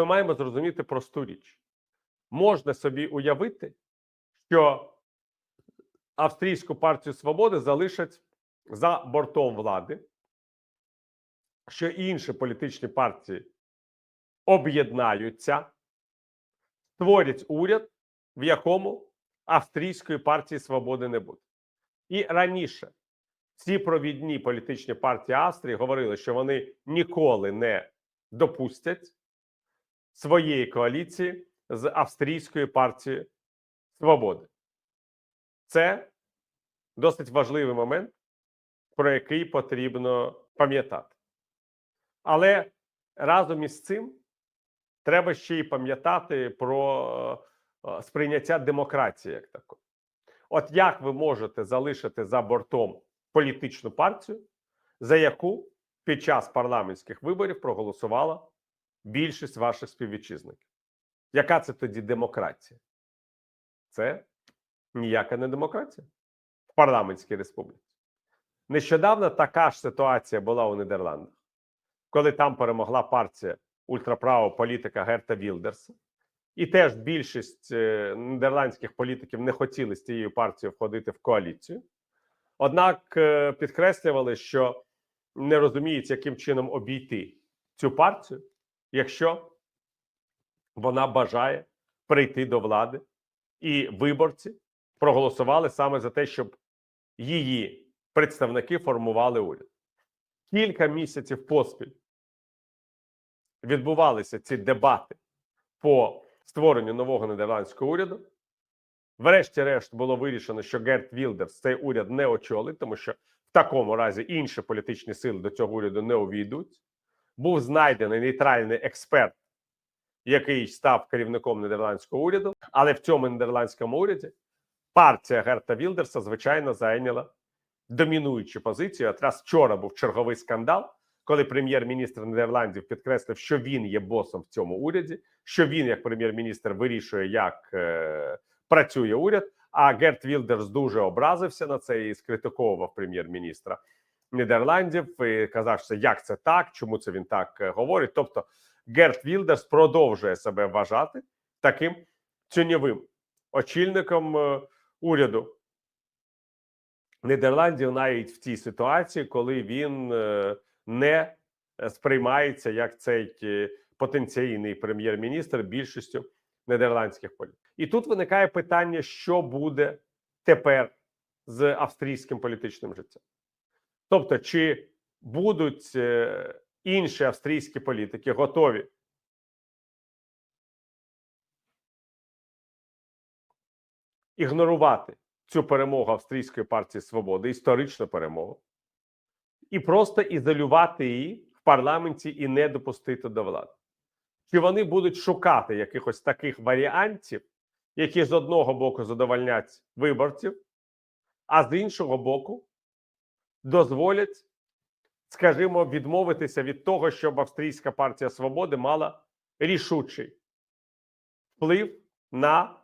Ми маємо зрозуміти просту річ. Можна собі уявити, що Австрійську партію свободи залишать за бортом влади, що інші політичні партії об'єднаються, створять уряд, в якому Австрійської партії свободи не буде. І раніше ці провідні політичні партії Австрії говорили, що вони ніколи не допустять своєї коаліції з Австрійською партією свободи. Це досить важливий момент, про який потрібно пам'ятати. Але разом із цим треба ще й пам'ятати про е, сприйняття демократії як такої. От як ви можете залишити за бортом політичну партію, за яку під час парламентських виборів проголосувала більшість ваших співвітчизників? Яка це тоді демократія? Це ніяка не демократія в парламентській республіці. Нещодавно така ж ситуація була у Нідерландах, коли там перемогла партія ультраправого політика Герта Вілдерса. І теж більшість е, нідерландських політиків не хотіли з цією партією входити в коаліцію. Однак е, підкреслювали, що не розуміють, яким чином обійти цю партію, якщо вона бажає прийти до влади, і виборці проголосували саме за те, щоб її представники формували уряд. Кілька місяців поспіль відбувалися ці дебати по створенню нового нідерландського уряду. Врешті-решт було вирішено, що Герт Вілдерс цей уряд не очолить, тому що в такому разі інші політичні сили до цього уряду не увійдуть. Був знайдений нейтральний експерт, який став керівником нідерландського уряду. Але в цьому нідерландському уряді партія Герта Вілдерса, звичайно, зайняла домінуючу позицію. Якраз вчора був черговий скандал, коли прем'єр-міністр Нідерландів підкреслив, що він є босом в цьому уряді, що він, як прем'єр-міністр, вирішує, як е, працює уряд. А Герт Вілдерс дуже образився на це і скритиковував прем'єр-міністра Нідерландів і казав, що як це так, чому це він так е, говорить. Тобто Герт Вілдерс продовжує себе вважати таким тюньовим очільником е, уряду Нідерландів навіть в цій ситуації, коли він е, не сприймається як цей потенційний прем'єр-міністр більшістю нідерландських політиків. І тут виникає питання, що буде тепер з австрійським політичним життям. Тобто, чи будуть е, інші австрійські політики готові ігнорувати цю перемогу австрійської партії свободи, історичну перемогу, і просто ізолювати її в парламенті і не допустити до влади. Чи вони будуть шукати якихось таких варіантів, які з одного боку задовольнять виборців, а з іншого боку дозволять, скажімо, відмовитися від того, щоб Австрійська партія свободи мала рішучий вплив на